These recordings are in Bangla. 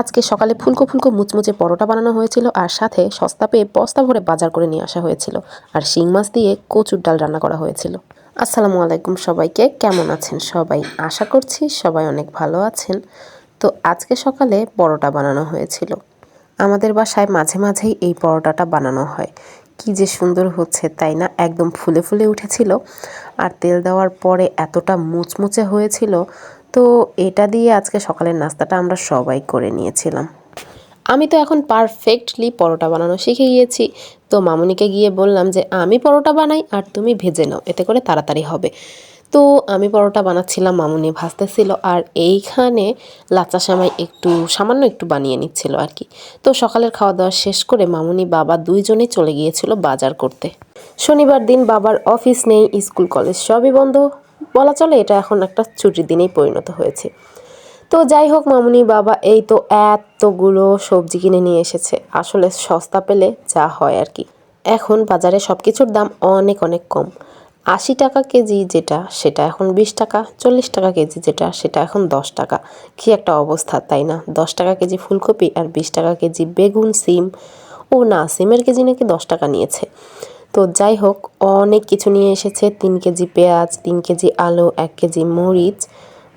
আজকে সকালে ফুলকো ফুলকো মুচমুচে পরোটা বানানো হয়েছিল আর সাথে সস্তা পেয়ে বস্তা ভরে বাজার করে নিয়ে আসা হয়েছিল আর শিং মাছ দিয়ে কচুর ডাল রান্না করা হয়েছিল। আসসালামু আলাইকুম সবাইকে, কেমন আছেন সবাই? আশা করছি সবাই অনেক ভালো আছেন। তো আজকে সকালে পরোটা বানানো হয়েছিল। আমাদের বাসায় মাঝে মাঝেই এই পরোটাটা বানানো হয়। কি যে সুন্দর হচ্ছে, তাই না? একদম ফুলে ফুলে উঠেছিল। আর তেল দেওয়ার পরে এতটা মুচমুচে হয়েছিল তো এটা দিয়ে আজকে সকালের নাস্তাটা আমরা সবাই করে নিয়েছিলাম। আমি তো এখন পারফেক্টলি পরোটা বানানো শিখে গিয়েছি। তো মামুনিকে গিয়ে বললাম যে, আমি পরোটা বানাই আর তুমি ভেজে নাও, এতে করে তাড়াতাড়ি হবে। তো আমি পরোটা বানাচ্ছিলাম, মামুনি ভাজতেছিল আর এইখানে লাচা সামাই একটু, সামান্য একটু বানিয়ে নিচ্ছিল আর কি। তো সকালের খাওয়া দাওয়া শেষ করে মামুনি বাবা দুইজনেই চলে গিয়েছিল বাজার করতে। শনিবার দিন বাবার অফিস নেই, স্কুল, কলেজ সবই বন্ধ। বলা চলে, এটা এখন একটা ছুটির দিনেই পরিণত হয়েছে। তো যাই হোক মামুনি, বাবা, এই তো এতগুলো সবজি কিনে নিয়ে এসেছে। আসলে সস্তা পেলে যা হয় আর কি। এখন বাজারে সব কিছুর দাম অনেক অনেক কম। আশি টাকা কেজি যেটা, সেটা এখন বিশ টাকা, চল্লিশ টাকা কেজি যেটা, সেটা এখন দশ টাকা। কী একটা অবস্থা, তাই না? দশ টাকা কেজি ফুলকপি আর বিশ টাকা কেজি বেগুন, সিম। ও না, সিমের কেজি নাকি দশ টাকা নিয়েছে। তো যাই হোক, অনেক কিছু নিয়ে এসেছে। তিন কেজি পেঁয়াজ, তিন কেজি আলু, এক কেজি মরিচ।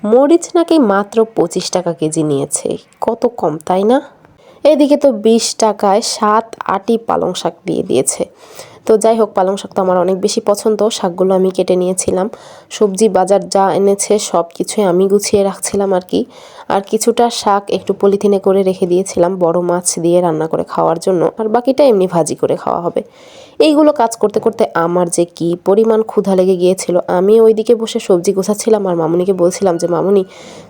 মরিচ নাকি মাত্র পঁচিশ টাকা কেজি নিয়েছে। কত কম, তাই না? এদিকে তো বিশ টাকায় সাত আটি পালং শাক দিয়ে দিয়েছে। তো যাই হোক, পালং শাক তো আমার অনেক বেশি পছন্দ। শাকগুলো আমি কেটে নিয়েছিলাম। সবজি বাজার যা এনেছে, সব কিছুই আমি গুছিয়ে রাখছিলাম আর কি। আর কিছুটা শাক একটু পলিথিনে করে রেখে দিয়েছিলাম, বড় মাছ দিয়ে রান্না করে খাওয়ার জন্য। আর বাকিটা এমনি ভাজি করে খাওয়া হবে। এইগুলো কাজ করতে করতে আমার যে কি পরিমাণ ক্ষুধা লেগে গিয়েছিল, আমি ওইদিকে বসে সবজি গোছাচ্ছিলাম আর মামুনিকে বলছিলাম যে, মামুনি,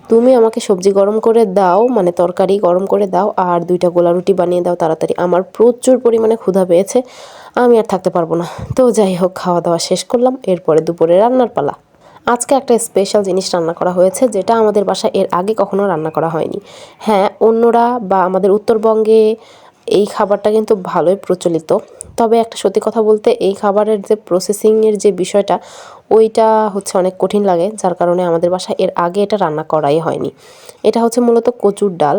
তুমি আমাকে সবজি গরম করে দাও মানে তরকারি গরম করে দাও আর দুইটা গোলা রুটি বানিয়ে দাও তাড়াতাড়ি। আমার প্রচুর পরিমাণে ক্ষুধা পেয়েছে, আমি আর থাকতে পারব না। তো যাই হোক খাওয়া দাওয়া শেষ করলাম, এরপরে দুপুরে রান্নার পালা। আজকে একটা স্পেশাল জিনিস রান্না করা হয়েছে, যেটা আমাদের বাসায় এর আগে কখনো রান্না করা হয়নি। হ্যাঁ অন্যরা বা আমাদের উত্তরবঙ্গে এই খাবারটা কিন্তু ভালোই প্রচলিত। তবে একটা সত্যি কথা বলতে, এই খাবারের যে প্রসেসিংয়ের যে বিষয়টা, ওইটা হচ্ছে অনেক কঠিন লাগে, যার কারণে আমাদের বাসায় এর আগে এটা রান্না করাই হয়নি। এটা হচ্ছে মূলত কচুর ডাল,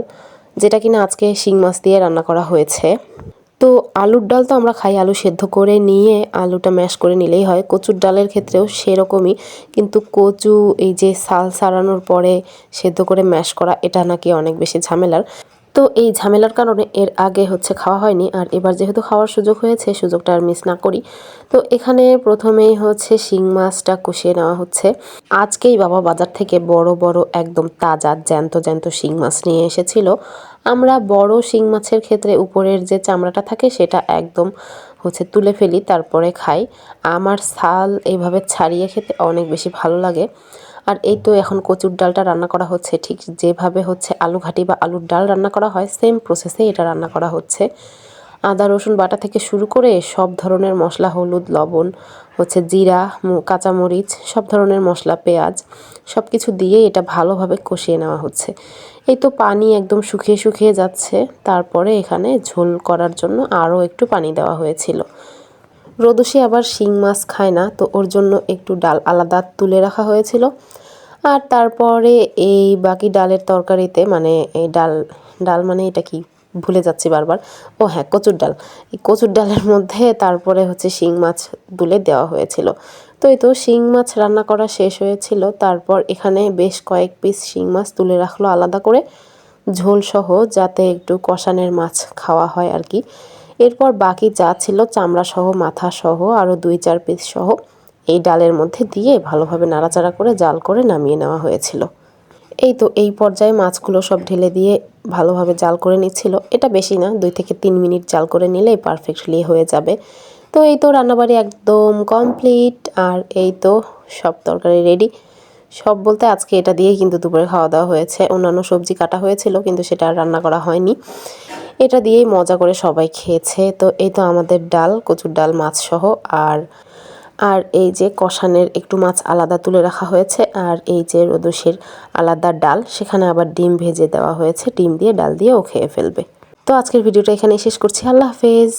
যেটা কিনা আজকে শিং মাছ দিয়ে রান্না করা হয়েছে। তো আলুর ডাল তো আমরা খাই, আলু সেদ্ধ করে নিয়ে আলুটা ম্যাশ করে নিলেই হয়। কচুর ডালের ক্ষেত্রেও সেরকমই, কিন্তু কচু, এই যে সাল সারানোর পরে সেদ্ধ করে ম্যাশ করা, এটা নাকি অনেক বেশি ঝামেলার। তো এই ঝামেলার কারণে এর আগে হচ্ছে খাওয়া হয়নি আর এবার যেহেতু খাওয়ার সুযোগ হয়েছে, সুযোগটা আর মিস না করি। তো এখানে প্রথমেই হচ্ছে শিং মাছটা কষিয়ে নেওয়া হচ্ছে। আজকেই বাবা বাজার থেকে বড় বড় একদম তাজা, জ্যান্ত জ্যান্ত শিং মাছ নিয়ে এসেছিল। আমরা বড় শিং মাছের ক্ষেত্রে উপরের যে চামড়াটা থাকে সেটা একদম হচ্ছে তুলে ফেলি, তারপরে খাই। আমার ছাল এইভাবে ছাড়িয়ে খেতে অনেক বেশি ভালো লাগে। আর এই তো এখন কচুর ডালটা রান্না করা হচ্ছে, ঠিক যেভাবে হচ্ছে আলু ঘাটি বা আলুর ডাল রান্না করা হয় সেম প্রসেসে এটা রান্না করা হচ্ছে। আদা, রসুন, বাটা থেকে শুরু করে সব ধরনের মশলা, হলুদ, লবণ, হচ্ছে জিরা কাঁচামরিচ, সব ধরনের মশলা, পেঁয়াজ সব কিছু দিয়ে এটা ভালোভাবে কষিয়ে নেওয়া হচ্ছে। এই তো পানি একদম শুকিয়ে শুকিয়ে যাচ্ছে, তারপরে এখানে ঝোল করার জন্য আরও একটু পানি দেওয়া হয়েছিল। রোদসি আবার শিং মাছ খায় না, তো ওর জন্য একটু ডাল আলাদা তুলে রাখা হয়েছিল। আর তারপরে এই বাকি ডালের তরকারিতে মানে এই ডাল ডাল মানে এটা কি? ভুলে যাচ্ছি বারবার। ও হ্যাঁ কচুর ডাল। এই কচুর ডালের মধ্যে তারপরে হচ্ছে শিং মাছ তুলে দেওয়া হয়েছিল। তো এই তো শিং মাছ রান্না করা শেষ হয়েছিল। তারপর এখানে বেশ কয়েক পিস শিং মাছ তুলে রাখল আলাদা করে। ঝোলসহ যাতে একটু কষানের মাছ খাওয়া হয় আর কি। এরপর বাকি যা ছিল চামড়া সহ মাথা সহ আরও দুই চার পিস সহ এই ডালের মধ্যে দিয়ে ভালোভাবে নাড়াচাড়া করে জাল করে নামিয়ে নেওয়া হয়েছিল। এই তো এই পর্যায়ে মাছগুলো সব ঢেলে দিয়ে ভালোভাবে জাল করে নিচ্ছিল। এটা বেশি না, দুই থেকে তিন মিনিট জাল করে নিলেই পারফেক্টলি হয়ে যাবে। তো এই তো রান্নাবাড়ি একদম কমপ্লিট, আর এই তো সব তরকারি রেডি। সব বলতে আজকে এটা দিয়েই কিন্তু দুপুরে খাওয়া দাওয়া হয়েছে। অন্যান্য সবজি কাটা হয়েছিল, কিন্তু সেটা আর রান্না করা হয়নি। এটা দিয়েই মজা করে সবাই খেয়েছে। তো এই তো আমাদের ডাল, কচুর ডাল, মাছ সহ। আর আর এই যে কষানের একটু মাছ আলাদা তুলে রাখা হয়েছে। আর এই যে রদুসের আলাদা ডাল, সেখানে আবার ডিম ভেজে দেওয়া হয়েছে। ডিম দিয়ে, ডাল দিয়ে ও খেয়ে ফেলবে। তো আজকের ভিডিওটা এখানেই শেষ করছি। আল্লাহ হাফেজ।